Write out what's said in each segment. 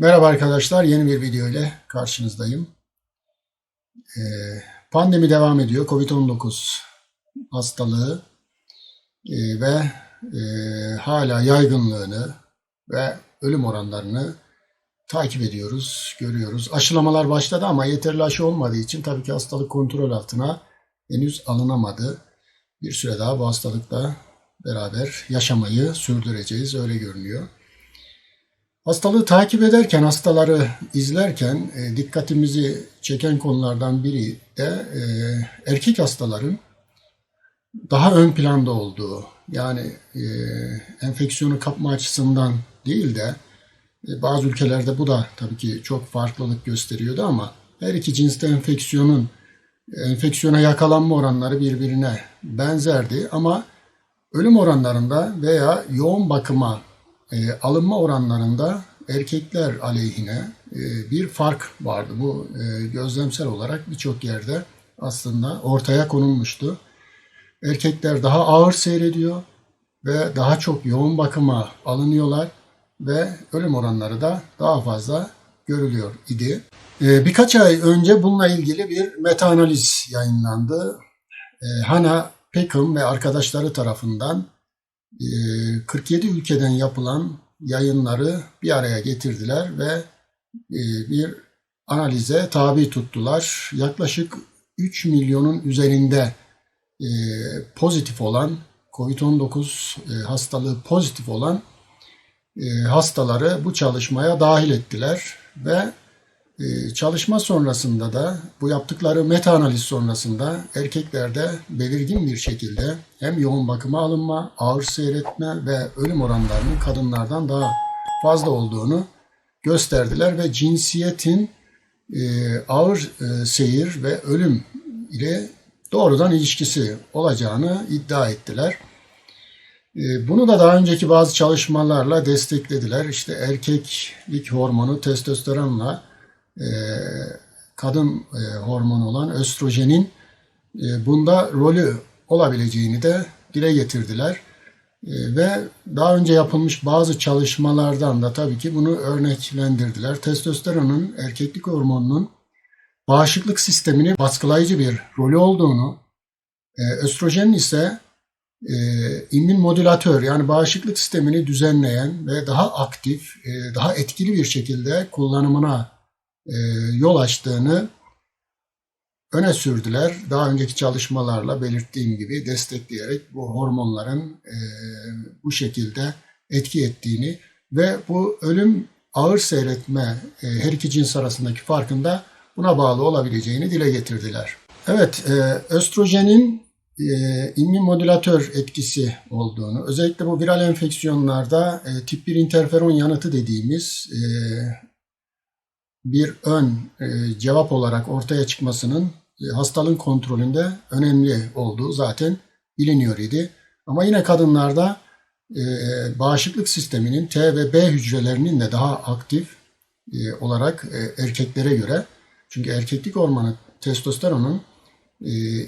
Merhaba arkadaşlar, yeni bir video ile karşınızdayım. Ee, pandemi devam ediyor, Covid-19 hastalığı e, ve e, hala yaygınlığını ve ölüm oranlarını takip ediyoruz, görüyoruz. Aşılamalar başladı ama yeterli aşı olmadığı için tabii ki hastalık kontrol altına henüz alınamadı. Bir süre daha bu hastalıkla beraber yaşamayı sürdüreceğiz, öyle görünüyor. Hastalığı takip ederken, hastaları izlerken e, dikkatimizi çeken konulardan biri de e, erkek hastaların daha ön planda olduğu, yani e, enfeksiyonu kapma açısından değil de e, bazı ülkelerde bu da tabii ki çok farklılık gösteriyordu ama her iki cinste enfeksiyonun enfeksiyona yakalanma oranları birbirine benzerdi ama ölüm oranlarında veya yoğun bakıma e, alınma oranlarında erkekler aleyhine e, bir fark vardı. Bu e, gözlemsel olarak birçok yerde aslında ortaya konulmuştu. Erkekler daha ağır seyrediyor ve daha çok yoğun bakıma alınıyorlar ve ölüm oranları da daha fazla görülüyor idi. E, birkaç ay önce bununla ilgili bir meta-analiz yayınlandı. E, Hannah Peckham ve arkadaşları tarafından 47 ülkeden yapılan yayınları bir araya getirdiler ve bir analize tabi tuttular. Yaklaşık 3 milyonun üzerinde pozitif olan COVID-19 hastalığı pozitif olan hastaları bu çalışmaya dahil ettiler ve ee, çalışma sonrasında da bu yaptıkları meta analiz sonrasında erkeklerde belirgin bir şekilde hem yoğun bakıma alınma, ağır seyretme ve ölüm oranlarının kadınlardan daha fazla olduğunu gösterdiler ve cinsiyetin e, ağır e, seyir ve ölüm ile doğrudan ilişkisi olacağını iddia ettiler. E, bunu da daha önceki bazı çalışmalarla desteklediler. İşte erkeklik hormonu testosteronla kadın e, hormonu olan östrojenin e, bunda rolü olabileceğini de dile getirdiler. Ve daha önce yapılmış bazı çalışmalardan da tabii ki bunu örneklendirdiler. Testosteronun, erkeklik hormonunun bağışıklık sistemini baskılayıcı bir rolü olduğunu, östrojenin ise e, immün modülatör yani bağışıklık sistemini düzenleyen ve daha aktif, daha etkili bir şekilde kullanımına e, yol açtığını öne sürdüler. Daha önceki çalışmalarla belirttiğim gibi destekleyerek bu hormonların e, bu şekilde etki ettiğini ve bu ölüm ağır seyretme e, her iki cins arasındaki farkında buna bağlı olabileceğini dile getirdiler. Evet, östrojenin immün modülatör etkisi olduğunu, özellikle bu viral enfeksiyonlarda tip 1 interferon yanıtı dediğimiz bir ön e, cevap olarak ortaya çıkmasının e, hastalığın kontrolünde önemli olduğu zaten biliniyor idi. Ama yine kadınlarda e, bağışıklık sisteminin T ve B hücrelerinin de daha aktif olarak erkeklere göre çünkü erkeklik hormonu testosteronun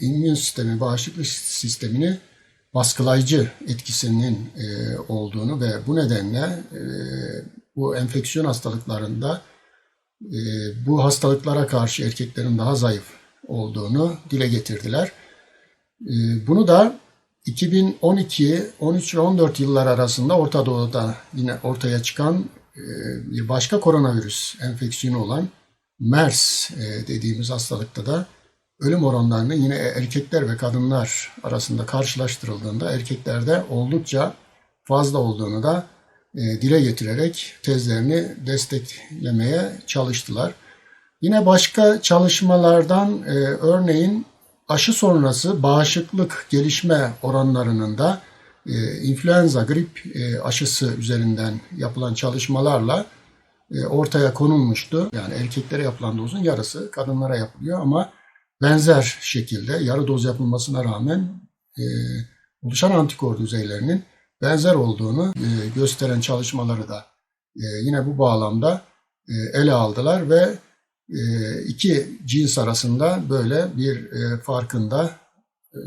immün sistemi, bağışıklık sistemini baskılayıcı etkisinin olduğunu ve bu nedenle bu enfeksiyon hastalıklarında bu hastalıklara karşı erkeklerin daha zayıf olduğunu dile getirdiler. E, bunu da 2012, 13 ve 14 yıllar arasında Orta Doğu'da yine ortaya çıkan e, bir başka koronavirüs enfeksiyonu olan MERS dediğimiz hastalıkta da ölüm oranlarının yine erkekler ve kadınlar arasında karşılaştırıldığında erkeklerde oldukça fazla olduğunu da e, dile getirerek tezlerini desteklemeye çalıştılar. Yine başka çalışmalardan e, örneğin aşı sonrası bağışıklık gelişme oranlarının da e, influenza grip aşısı üzerinden yapılan çalışmalarla ortaya konulmuştu. Yani erkeklere yapılan dozun yarısı kadınlara yapılıyor ama benzer şekilde yarı doz yapılmasına rağmen oluşan antikor düzeylerinin benzer olduğunu e, gösteren çalışmaları da e, yine bu bağlamda e, ele aldılar ve iki cins arasında böyle bir farkında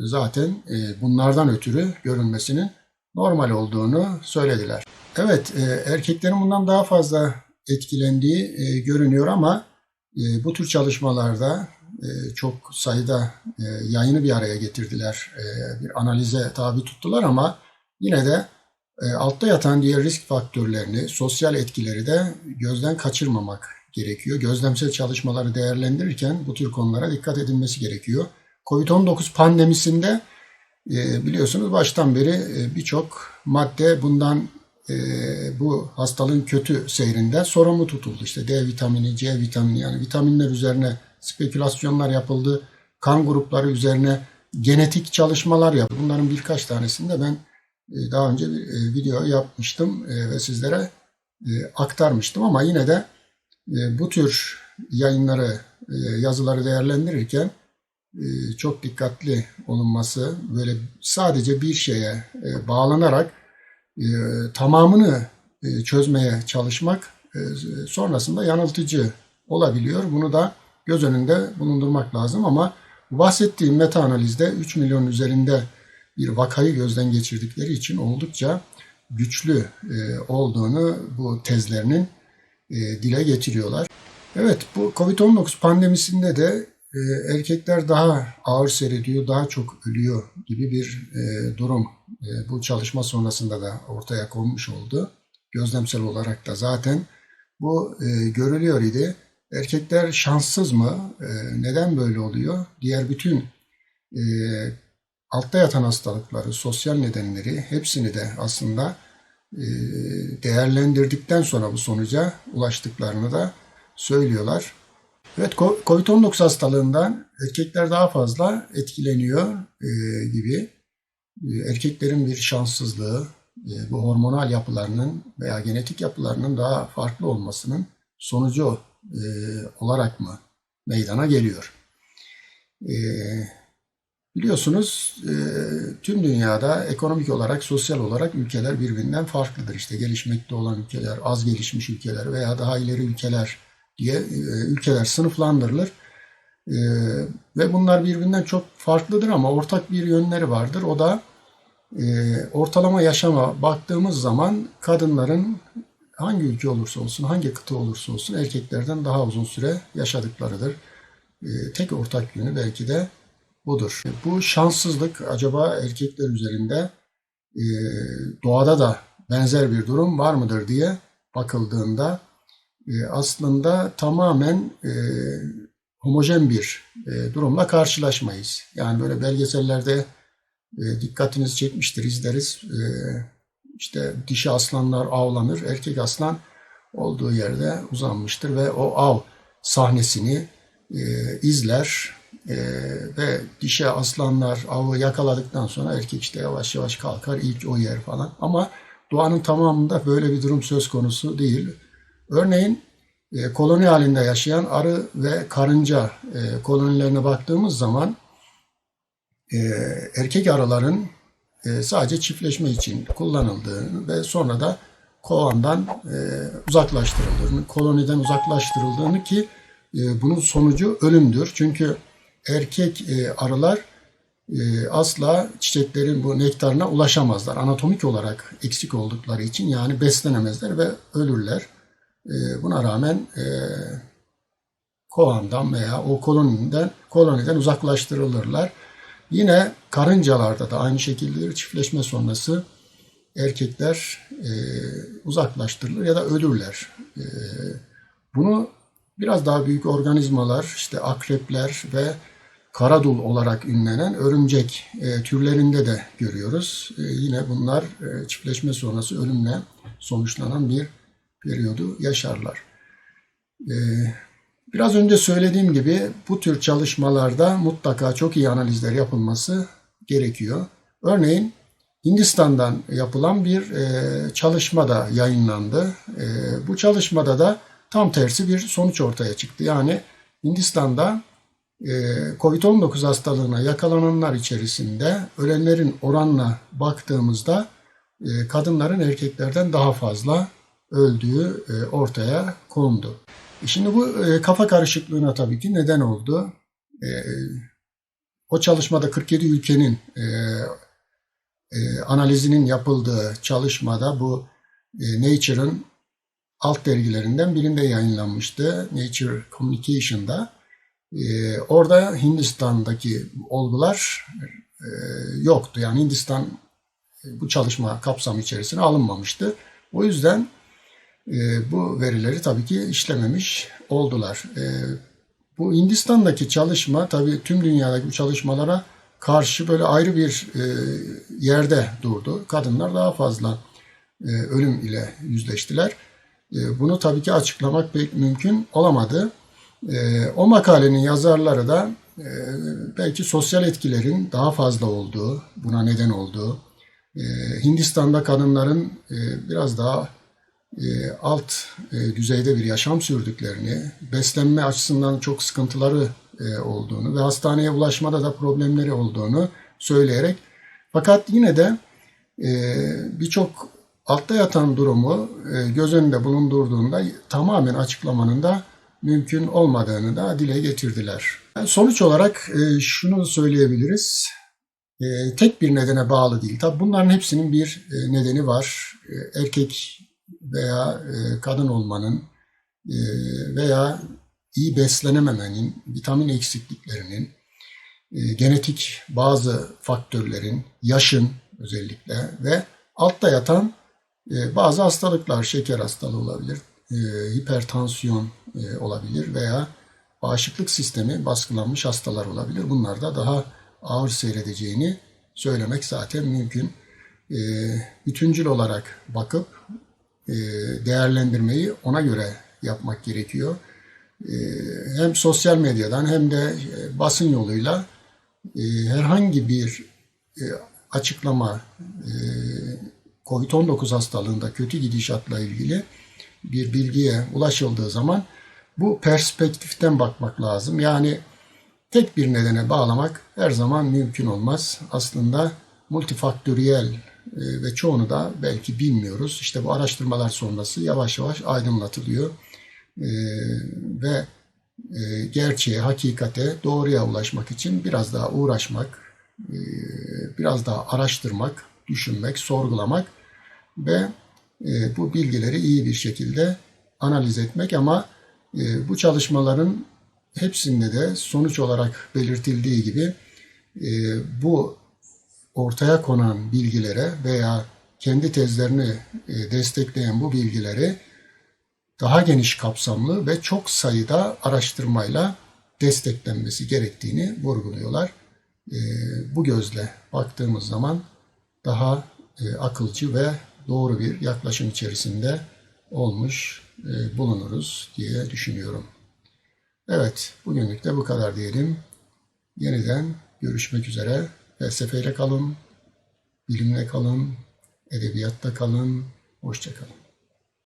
zaten bunlardan ötürü görünmesinin normal olduğunu söylediler. Evet, erkeklerin bundan daha fazla etkilendiği görünüyor ama bu tür çalışmalarda çok sayıda yayını bir araya getirdiler. Bir analize tabi tuttular ama yine de e, altta yatan diğer risk faktörlerini, sosyal etkileri de gözden kaçırmamak gerekiyor. Gözlemsel çalışmaları değerlendirirken bu tür konulara dikkat edilmesi gerekiyor. Covid-19 pandemisinde e, biliyorsunuz baştan beri e, birçok madde bundan e, bu hastalığın kötü seyrinde sorumlu tutuldu. İşte D vitamini, C vitamini yani vitaminler üzerine spekülasyonlar yapıldı. Kan grupları üzerine genetik çalışmalar yapıldı. Bunların birkaç tanesini de ben daha önce bir e, video yapmıştım e, ve sizlere e, aktarmıştım ama yine de bu tür yayınları, yazıları değerlendirirken çok dikkatli olunması, böyle sadece bir şeye bağlanarak tamamını çözmeye çalışmak sonrasında yanıltıcı olabiliyor. Bunu da göz önünde bulundurmak lazım ama bahsettiğim meta analizde 3 milyon üzerinde bir vakayı gözden geçirdikleri için oldukça güçlü e, olduğunu bu tezlerinin e, dile getiriyorlar. Evet bu Covid-19 pandemisinde de e, erkekler daha ağır seyrediyor, daha çok ölüyor gibi bir durum bu çalışma sonrasında da ortaya konmuş oldu. Gözlemsel olarak da zaten bu görülüyor idi. Erkekler şanssız mı? Neden böyle oluyor? Diğer bütün altta yatan hastalıkları, sosyal nedenleri hepsini de aslında e, değerlendirdikten sonra bu sonuca ulaştıklarını da söylüyorlar. Evet COVID-19 hastalığından erkekler daha fazla etkileniyor e, gibi. E, erkeklerin bir şanssızlığı, bu hormonal yapılarının veya genetik yapılarının daha farklı olmasının sonucu olarak mı meydana geliyor? Biliyorsunuz e, tüm dünyada ekonomik olarak, sosyal olarak ülkeler birbirinden farklıdır. İşte gelişmekte olan ülkeler, az gelişmiş ülkeler veya daha ileri ülkeler diye e, ülkeler sınıflandırılır. E, ve bunlar birbirinden çok farklıdır ama ortak bir yönleri vardır. O da ortalama yaşama baktığımız zaman kadınların hangi ülke olursa olsun, hangi kıta olursa olsun erkeklerden daha uzun süre yaşadıklarıdır. Tek ortak yönü belki de budur. Bu şanssızlık acaba erkekler üzerinde doğada da benzer bir durum var mıdır diye bakıldığında e, aslında tamamen e, homojen bir e, durumla karşılaşmayız. Yani böyle belgesellerde e, dikkatinizi çekmiştir, izleriz. E, işte dişi aslanlar avlanır, erkek aslan olduğu yerde uzanmıştır ve o av sahnesini e, izler e, ve dişi aslanlar avı yakaladıktan sonra erkek işte yavaş yavaş kalkar ilk o yer falan. Ama doğanın tamamında böyle bir durum söz konusu değil. Örneğin e, koloni halinde yaşayan arı ve karınca e, kolonilerine baktığımız zaman e, erkek arıların e, sadece çiftleşme için kullanıldığını ve sonra da kovandan e, uzaklaştırıldığını, koloniden uzaklaştırıldığını ki e, bunun sonucu ölümdür. Çünkü erkek e, arılar e, asla çiçeklerin bu nektarına ulaşamazlar. Anatomik olarak eksik oldukları için yani beslenemezler ve ölürler. E, buna rağmen e, kovandan veya o koloniden, koloniden uzaklaştırılırlar. Yine karıncalarda da aynı şekilde çiftleşme sonrası erkekler e, uzaklaştırılır ya da ölürler. E, bunu biraz daha büyük organizmalar, işte akrepler ve karadul olarak ünlenen örümcek e, türlerinde de görüyoruz. E, yine bunlar e, çiftleşme sonrası ölümle sonuçlanan bir periyodu yaşarlar. Ee, biraz önce söylediğim gibi bu tür çalışmalarda mutlaka çok iyi analizler yapılması gerekiyor. Örneğin Hindistan'dan yapılan bir e, çalışma da yayınlandı. E, bu çalışmada da tam tersi bir sonuç ortaya çıktı. Yani Hindistan'da e, COVID-19 hastalığına yakalananlar içerisinde ölenlerin oranına baktığımızda kadınların erkeklerden daha fazla öldüğü e, ortaya kondu. E, şimdi bu e, kafa karışıklığına tabii ki neden oldu. O çalışmada 47 ülkenin analizinin yapıldığı çalışmada bu Nature'ın alt dergilerinden birinde yayınlanmıştı. Nature Communication'da. Ee, orada Hindistan'daki olgular e, yoktu. Yani Hindistan e, bu çalışma kapsamı içerisine alınmamıştı. O yüzden e, bu verileri tabii ki işlememiş oldular. Bu Hindistan'daki çalışma tabii tüm dünyadaki bu çalışmalara karşı böyle ayrı bir yerde durdu. Kadınlar daha fazla ölüm ile yüzleştiler. Bunu tabii ki açıklamak pek mümkün olamadı. E, o makalenin yazarları da e, belki sosyal etkilerin daha fazla olduğu, buna neden olduğu, e, Hindistan'da kadınların e, biraz daha e, alt e, düzeyde bir yaşam sürdüklerini, beslenme açısından çok sıkıntıları e, olduğunu ve hastaneye ulaşmada da problemleri olduğunu söyleyerek fakat yine de e, birçok altta yatan durumu e, göz önünde bulundurduğunda tamamen açıklamanın da mümkün olmadığını da dile getirdiler. Sonuç olarak e, şunu söyleyebiliriz. E, tek bir nedene bağlı değil. Tabi bunların hepsinin bir e, nedeni var. Erkek veya kadın olmanın veya iyi beslenememenin, vitamin eksikliklerinin, genetik bazı faktörlerin, yaşın özellikle ve altta yatan bazı hastalıklar, şeker hastalığı olabilir, hipertansiyon e, olabilir veya bağışıklık sistemi baskılanmış hastalar olabilir. Bunlar da daha ağır seyredeceğini söylemek zaten mümkün. E, bütüncül olarak bakıp e, değerlendirmeyi ona göre yapmak gerekiyor. Hem sosyal medyadan hem de basın yoluyla herhangi bir açıklama e, COVID-19 hastalığında kötü gidişatla ilgili bir bilgiye ulaşıldığı zaman bu perspektiften bakmak lazım. Yani tek bir nedene bağlamak her zaman mümkün olmaz. Aslında multifaktöriyel e, ve çoğunu da belki bilmiyoruz. İşte bu araştırmalar sonrası yavaş yavaş aydınlatılıyor. E, ve e, gerçeğe, hakikate, doğruya ulaşmak için biraz daha uğraşmak, biraz daha araştırmak, düşünmek, sorgulamak ve bu bilgileri iyi bir şekilde analiz etmek ama bu çalışmaların hepsinde de sonuç olarak belirtildiği gibi bu ortaya konan bilgilere veya kendi tezlerini destekleyen bu bilgileri daha geniş kapsamlı ve çok sayıda araştırmayla desteklenmesi gerektiğini vurguluyorlar. Bu gözle baktığımız zaman daha akılcı ve doğru bir yaklaşım içerisinde olmuş bulunuruz diye düşünüyorum. Evet, bugünlük de bu kadar diyelim. Yeniden görüşmek üzere. Felsefeyle kalın, bilimle kalın, edebiyatta kalın. Hoşçakalın.